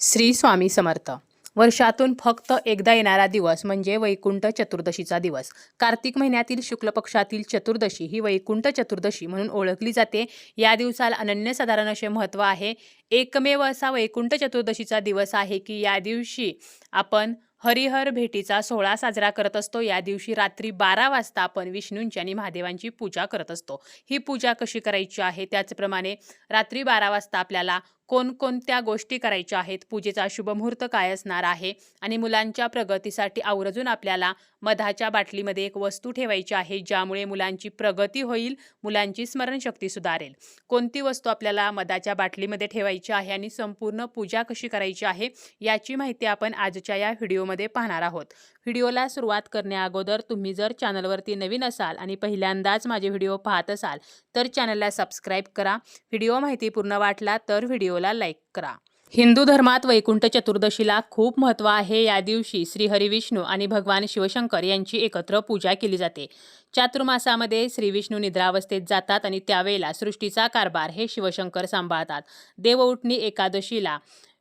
श्री स्वामी समर्थ. वर्षातून फक्त एकदा येणारा दिवस म्हणजे वैकुंठ चतुर्दशीचा दिवस. कार्तिक महिन्यातील शुक्ल पक्षातील चतुर्दशी ही वैकुंठ चतुर्दशी म्हणून ओळखली जाते. या दिवसाला अनन्यसाधारण असे महत्त्व आहे. एकमेव असा वैकुंठ चतुर्दशीचा दिवस आहे की या दिवशी आपण हरिहर भेटीचा सोहळा साजरा करत असतो. या दिवशी रात्री बारा वाजता आपण विष्णूंची आणि महादेवांची पूजा करत असतो. ही पूजा कशी करायची आहे? त्याचप्रमाणे रात्री बारा वाजता आपल्याला कोणकोणत्या गोष्टी करायच्या आहेत? पूजेचा शुभमुहूर्त काय असणार आहे? आणि मुलांच्या प्रगतीसाठी आवर्जून आपल्याला मधाच्या बाटलीमध्ये एक वस्तू ठेवायची आहे ज्यामुळे मुलांची प्रगती होईल मुलांची स्मरणशक्ती सुधारेल. कोणती वस्तू आपल्याला मधाच्या बाटलीमध्ये ठेवायची आहे आणि संपूर्ण पूजा कशी करायची आहे याची माहिती आपण आजच्या या व्हिडिओमध्ये पाहणार आहोत. व्हिडिओला सुरुवात करण्याअगोदर तुम्ही जर चॅनलवरती नवीन असाल आणि पहिल्यांदाच माझे व्हिडिओ पाहत असाल तर चॅनलला सबस्क्राईब करा. व्हिडिओ माहिती पूर्ण वाटला तर व्हिडिओ व्हिडिओला लाईक करा. हिंदू धर्मात वैकुंठ चतुर्दशीला खूप महत्त्व आहे. या दिवशी श्री हरिविष्णू आणि भगवान शिवशंकर यांची एकत्र पूजा केली जाते. चातुर्मासामध्ये श्रीविष्णू निद्रावस्थेत जातात आणि त्यावेळेला सृष्टीचा कारभार हे शिवशंकर सांभाळतात. देवउठणी एकादशीला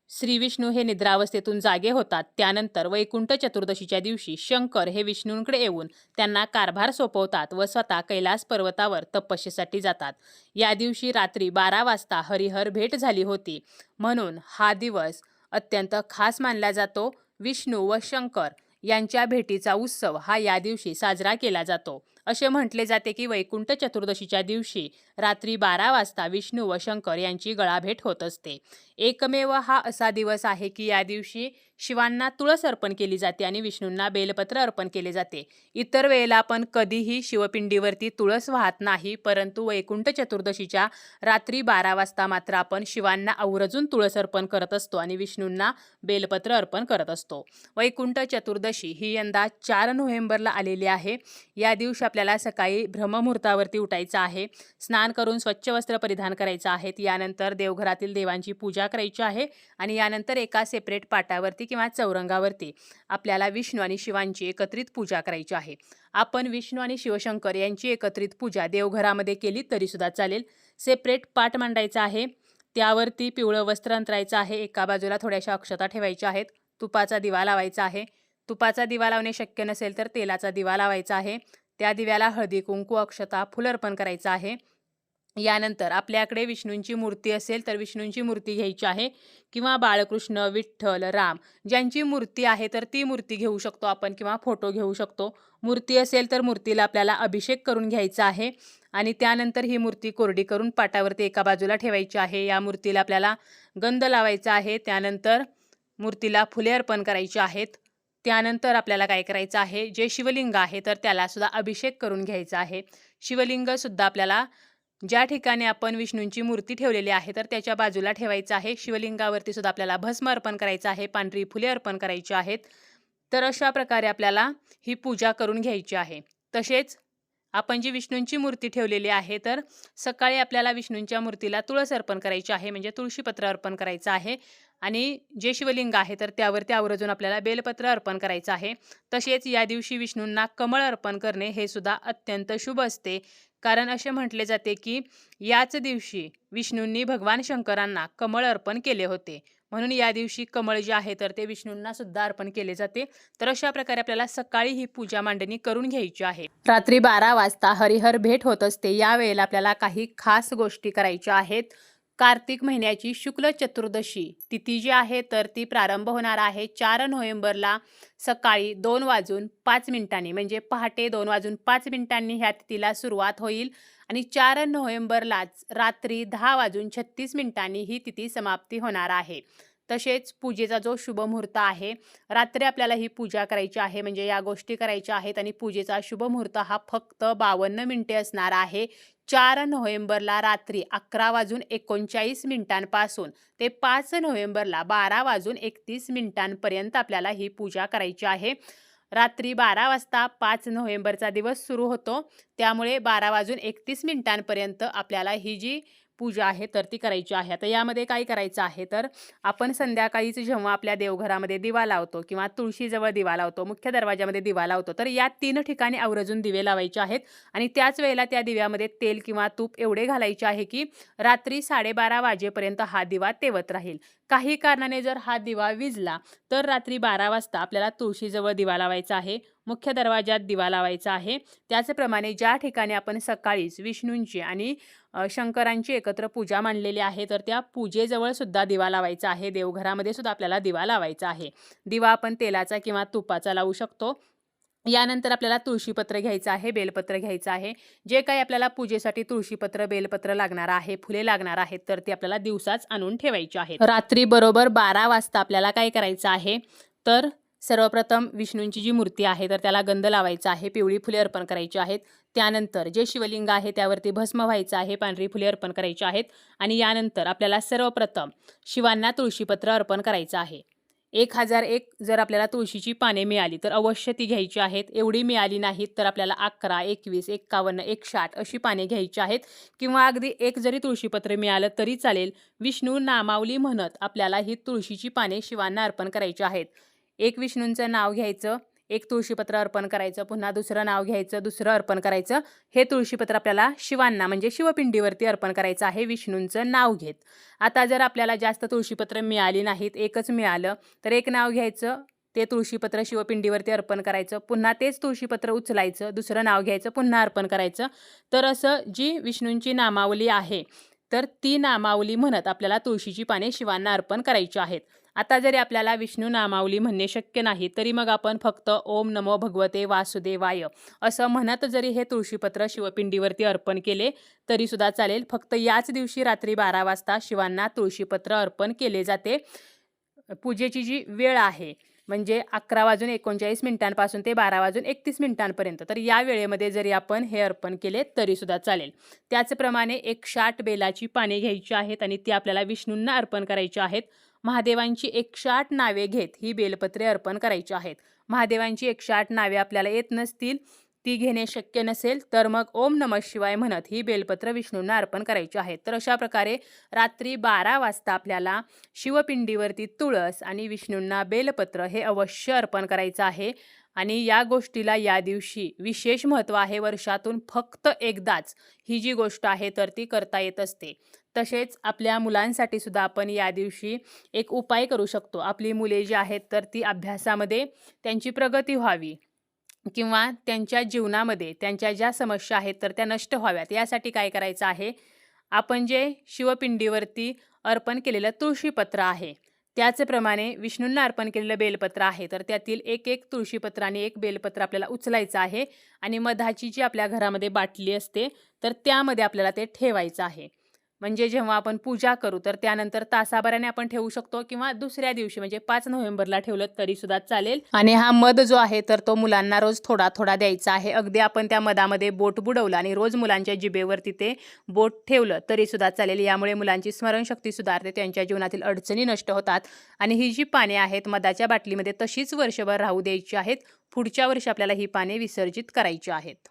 श्री विष्णू हे निद्रावस्थेतून जागे होतात. त्यानंतर वैकुंठ चतुर्दशीच्या दिवशी शंकर हे विष्णूंकडे येऊन त्यांना कारभार सोपवतात व स्वतः कैलास पर्वतावर तपस्येसाठी जातात. या दिवशी रात्री बारा वाजता हरिहर भेट झाली होती. म्हणून हा दिवस अत्यंत खास मानला जातो. विष्णू व शंकर यांच्या भेटीचा उत्सव हा या दिवशी साजरा केला जातो. असे म्हटले जाते की वैकुंठ चतुर्दशीच्या दिवशी रात्री बारा वाजता विष्णू व शंकर यांची गळाभेट होत असते. एकमेव हा असा दिवस आहे की या दिवशी शिवांना तुळस अर्पण केली जाते आणि विष्णूंना बेलपत्र अर्पण केले जाते. इतर वेळेला आपण कधीही शिवपिंडीवरती तुळस वाहत नाही परंतु वैकुंठ चतुर्दशीच्या रात्री बारा वाजता मात्र आपण शिवांना आवर्जून तुळस अर्पण करत असतो आणि विष्णूंना बेलपत्र अर्पण करत असतो. वैकुंठ चतुर्दशी ही यंदा चार नोव्हेंबरला आलेली आहे. या दिवशी आपल्याला सकाळी ब्रह्ममुहूर्तावरती उठायचं आहे. स्नान करून स्वच्छ वस्त्र परिधान करायचं आहे. यानंतर देवघरातील देवांची पूजा करायची आहे आणि यानंतर एका सेपरेट पाटावरती किंवा चौरंगावरती आपल्याला विष्णू आणि शिवांची एकत्रित पूजा करायची आहे. आपण विष्णू आणि शिवशंकर यांची एकत्रित पूजा देवघरामध्ये केली तरीसुद्धा चालेल. सेपरेट पाट मांडायचा आहे. त्यावरती पिवळं वस्त्र अंतरायचं आहे. एका बाजूला थोड्याशा अक्षता ठेवायच्या आहेत. तुपाचा दिवा लावायचा आहे. तुपाचा दिवा लावणे शक्य नसेल तर तेलाचा दिवा लावायचा आहे. त्या दिव्याला हळदी कुंकू अक्षता फुल अर्पण करायचं आहे. यानंतर आपल्याकडे विष्णूंची मूर्ती असेल तर विष्णूंची मूर्ती घ्यायची आहे. किंवा बाळकृष्ण विठ्ठल राम ज्यांची मूर्ती आहे तर ती मूर्ती घेऊ शकतो आपण किंवा फोटो घेऊ शकतो. मूर्ती असेल तर मूर्तीला आपल्याला अभिषेक करून घ्यायचा आहे. आणि त्यानंतर ही मूर्ती कोरडी करून पाटावरती एका बाजूला ठेवायची आहे. या मूर्तीला आपल्याला गंध लावायचा आहे. त्यानंतर मूर्तीला फुले अर्पण करायची आहेत. त्यानंतर आपल्याला काय करायचं आहे? जे शिवलिंग आहे तर त्याला सुद्धा अभिषेक करून घ्यायचा आहे. शिवलिंग सुद्धा आपल्याला ज्या ठिकाणी आपण विष्णूंची मूर्ती ठेवलेली आहे तर त्याच्या बाजूला ठेवायचं आहे. शिवलिंगावरती सुद्धा आपल्याला भस्म अर्पण करायचं आहे पांढरी फुले अर्पण करायची आहेत. तर अशा प्रकारे आपल्याला ही पूजा करून घ्यायची आहे. तसेच आपण जी विष्णूंची मूर्ती ठेवलेली आहे तर सकाळी आपल्याला विष्णूंच्या मूर्तीला तुळस अर्पण करायची आहे म्हणजे तुळशीपत्र अर्पण करायचं आहे. आणि जे शिवलिंग आहे तर त्यावरती आवर्जून आपल्याला बेलपत्र अर्पण करायचं आहे. तसेच या दिवशी विष्णूंना कमळ अर्पण करणे हे सुद्धा अत्यंत शुभ असते. कारण असे म्हटले जाते की याच दिवशी विष्णूंनी भगवान शंकरांना कमळ अर्पण केले होते. म्हणून या दिवशी कमळ जे आहे तर ते विष्णूंना सुद्धा अर्पण केले जाते. तर अशा प्रकारे आपल्याला सकाळी ही पूजा मांडणी करून घ्यायची आहे. रात्री बारा वाजता हरिहर भेट होत असते. यावेळेला आपल्याला काही खास गोष्टी करायच्या आहेत. कार्तिक महिन्याची शुक्ल चतुर्दशी. तिथी जी आहे तर ती प्रारंभ होणार आहे चार नोव्हेंबरला सकाळी दोन वाजून पाच मिनिटांनी. म्हणजे पहाटे दोन वाजून पाच मिनिटांनी ह्या तिथीला सुरुवात होईल. आणि चार नोव्हेंबरलाच रात्री दहा वाजून छत्तीस मिनिटांनी ही तिथी समाप्ती होणार आहे. तसेच पूजेचा जो शुभमुहूर्त आहे रात्री आपल्याला ही पूजा करायची आहे. म्हणजे या गोष्टी करायच्या आहेत आणि पूजेचा शुभमुहूर्त हा फक्त बावन्न मिनिटे असणार आहे. चार नोव्हेंबरला रात्री अकरा वाजून एकोणचाळीस मिनिटांपासून ते पाच नोव्हेंबरला बारा वाजून एकतीस मिनिटांपर्यंत आपल्याला ही पूजा करायची आहे. रात्री बारा वाजता पाच नोव्हेंबरचा दिवस सुरू होतो. त्यामुळे बारा वाजून एकतीस मिनिटांपर्यंत आपल्याला ही जी पूजा आहे तर ती करायची आहे. आता यामध्ये काय करायचं आहे तर आपण संध्याकाळीच जेव्हा आपल्या देवघरामध्ये दिवा लावतो किंवा तुळशीजवळ दिवा लावतो मुख्य दरवाजामध्ये दिवा लावतो तर या तीन ठिकाणी आवर्जून दिवे लावायचे आहेत. आणि त्याच वेळेला त्या दिव्यामध्ये तेल किंवा तूप एवढे घालायचे आहे की रात्री साडेबारा वाजेपर्यंत हा दिवा तेवत राहील. काही कारणाने जर हा दिवा विजला तर रात्री बारा वाजता आपल्याला तुळशीजवळ दिवा लावायचा आहे. मुख्य दरवाजात दिवा लावायचा आहे. त्याचप्रमाणे ज्या ठिकाणी आपण सकाळीच विष्णूंची आणि शंकरांची एकत्र पूजा मांडलेली आहे तर त्या पूजेजवळ सुद्धा दिवा लावायचा आहे. देवघरामध्ये सुद्धा आपल्याला दिवा लावायचा आहे. दिवा आपण तेलाचा किंवा तुपाचा लावू शकतो. यानंतर आपल्याला तुळशीपत्र घ्यायचं आहे बेलपत्र घ्यायचं आहे. जे काही आपल्याला पूजेसाठी तुळशीपत्र बेलपत्र लागणार आहे फुले लागणार आहेत तर ती आपल्याला दिवसाच आणून ठेवायची आहेत. रात्री बरोबर बारा वाजता आपल्याला काय करायचं आहे? तर सर्वप्रथम विष्णूंची जी मूर्ती आहे तर त्याला गंध लावायचा आहे पिवळी फुले अर्पण करायची आहेत. त्यानंतर जे शिवलिंग आहे त्यावरती भस्म व्हायचं आहे पांढरी फुले अर्पण करायची आहेत. आणि यानंतर आपल्याला सर्वप्रथम शिवांना तुळशीपत्र अर्पण करायचं आहे. एक हजार एक जर आपल्याला तुळशीची पाने मिळाली तर अवश्य ती घ्यायची आहेत. एवढी मिळाली नाहीत तर आपल्याला अकरा एकवीस एक्कावन्न एकसाठ अशी पाने घ्यायची आहेत. किंवा अगदी एक जरी तुळशीपत्र मिळालं तरी चालेल. विष्णू नामावली म्हणत आपल्याला ही तुळशीची पाने शिवांना अर्पण करायची आहेत. एक विष्णूंचं नाव घ्यायचं एक तुळशीपत्र अर्पण करायचं पुन्हा दुसरं नाव घ्यायचं दुसरं अर्पण करायचं. हे तुळशीपत्र आपल्याला शिवांना म्हणजे शिवपिंडीवरती अर्पण करायचं आहे विष्णूंचं नाव घेत. आता जर आपल्याला जास्त तुळशीपत्र मिळाली नाहीत एकच मिळालं तर एक नाव घ्यायचं ते तुळशीपत्र शिवपिंडीवरती अर्पण करायचं पुन्हा तेच तुळशीपत्र उचलायचं दुसरं नाव घ्यायचं पुन्हा अर्पण करायचं. तर असं जी विष्णूंची नामावली आहे तर ती नामावली म्हणत आपल्याला तुळशीची पाने शिवांना अर्पण करायची आहेत. आता जरी आपल्याला विष्णू नामावली म्हणणे शक्य नाही तरी मग आपण फक्त ओम नमो भगवते वासुदेवाय असं म्हणत जरी हे तुळशीपत्र शिवपिंडीवरती अर्पण केले तरीसुद्धा चालेल. फक्त याच दिवशी रात्री बारा वाजता शिवांना तुळशीपत्र अर्पण केले जाते. पूजेची जी वेळ आहे म्हणजे अकरा वाजून एकोणचाळीस मिनिटांपासून ते बारा वाजून एकतीस मिनिटांपर्यंत तर या वेळेमध्ये जरी आपण हे अर्पण केले तरीसुद्धा चालेल. त्याचप्रमाणे एक शाट बेलाची पाने घ्यायची आहेत आणि ती आपल्याला विष्णूंना अर्पण करायची आहेत. महादेवांची एकशे आठ नावे घेत ही बेलपत्रे अर्पण करायची आहेत. महादेवांची एकशे आठ नावे आपल्याला येत नसतील ती घेणे शक्य नसेल तर मग ओम नमः शिवाय म्हणत ही बेलपत्र विष्णूंना अर्पण करायची आहेत. तर अशा प्रकारे रात्री बारा वाजता आपल्याला शिवपिंडीवरती तुळस आणि विष्णूंना बेलपत्र हे अवश्य अर्पण करायचं आहे. आणि या गोष्टीला या दिवशी विशेष महत्त्व आहे. वर्षातून फक्त एकदाच ही जी गोष्ट आहे तर ती करता येत असते. तसेच आपल्या मुलांसाठी सुद्धा आपण या दिवशी एक उपाय करू शकतो. आपली मुले जी आहेत तर ती अभ्यासामध्ये त्यांची प्रगती व्हावी किंवा त्यांच्या जीवनामध्ये त्यांच्या ज्या समस्या आहेत तर त्या नष्ट व्हाव्यात. यासाठी काय करायचं आहे? आपण जे शिवपिंडीवरती अर्पण केलेलं तुळशीपत्र आहे त्याचप्रमाणे विष्णूंना अर्पण केलेलं बेलपत्र आहे. तर त्यातील एक एक तुळशीपत्र आणि एक बेलपत्र आपल्याला उचलायचं आहे आणि मधाची जी आपल्या घरामध्ये बाटली असते तर त्यामध्ये आपल्याला ते ठेवायचं आहे. म्हणजे जेव्हा आपण पूजा करू तर त्यानंतर तासाभराने आपण ठेवू शकतो किंवा दुसऱ्या दिवशी म्हणजे पाच नोव्हेंबरला ठेवलं तरी सुद्धा चालेल. आणि हा मध जो आहे तर तो मुलांना रोज थोडा थोडा द्यायचा आहे. अगदी आपण त्या मधामध्ये बोट बुडवलं आणि रोज मुलांच्या जिबेवर तिथे बोट ठेवलं तरी सुद्धा चालेल. यामुळे मुलांची स्मरणशक्ती सुधारते त्यांच्या जीवनातील अडचणी नष्ट होतात. आणि ही जी पाने आहेत मधाच्या बाटलीमध्ये तशीच वर्षभर राहू द्यायची आहेत. पुढच्या वर्षी आपल्याला ही पाने विसर्जित करायची आहेत.